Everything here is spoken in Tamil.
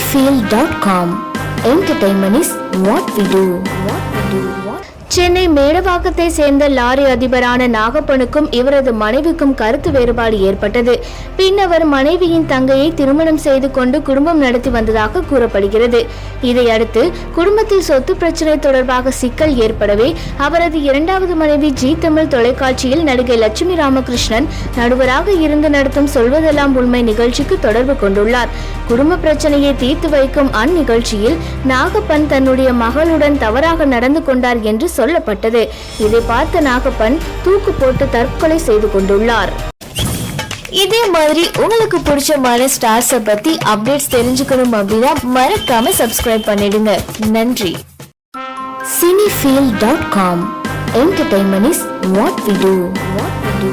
cinefield.com Entertainment is what we do. What we do. What Chennai மேடவாக்கத்தை சேர்ந்த லாரி அதிபரான நாகப்பனுக்கும் இவரது மனைவிக்கும் கருத்து வேறுபாடு ஏற்பட்டது. பின் அவர் மனைவியின் தங்கையை திருமணம் செய்து கொண்டு குடும்பம் நடத்தி வந்ததாக கூறப்படுகிறது. இதையடுத்து குடும்பத்தில் சொத்து பிரச்சனை தொடர்பாக சிக்கல் ஏற்படவே அவரது இரண்டாவது மனைவி ஜி தமிழ் தொலைக்காட்சியில் நடிகை லட்சுமி ராமகிருஷ்ணன் நடுவராக இருந்து நடத்தும் சொல்வதெல்லாம் உண்மை நிகழ்ச்சிக்கு தொடர்பு கொண்டுள்ளார். குடும்ப பிரச்சனையை தீர்த்து வைக்கும் அந்நிகழ்ச்சியில் நாகப்பன் தன்னுடைய மகளுடன் தவறாக நடந்து கொண்டார் என்று சொல்லப்பட்டது. இதை பார்த்த நாகப்பன் தூக்கு போட்டு தற்கொலை செய்து கொண்டுள்ளார். இதே மாதிரி உங்களுக்கு பிடிச்சமான ஸ்டார்ஸை பத்தி அப்டேட்ஸ் தெரிஞ்சுக்கணும் அப்படின்னா மறக்காம சப்ஸ்கிரைப் பண்ணிடுங்க. நன்றி. Cinefeel dot com entertainment is what we do what we do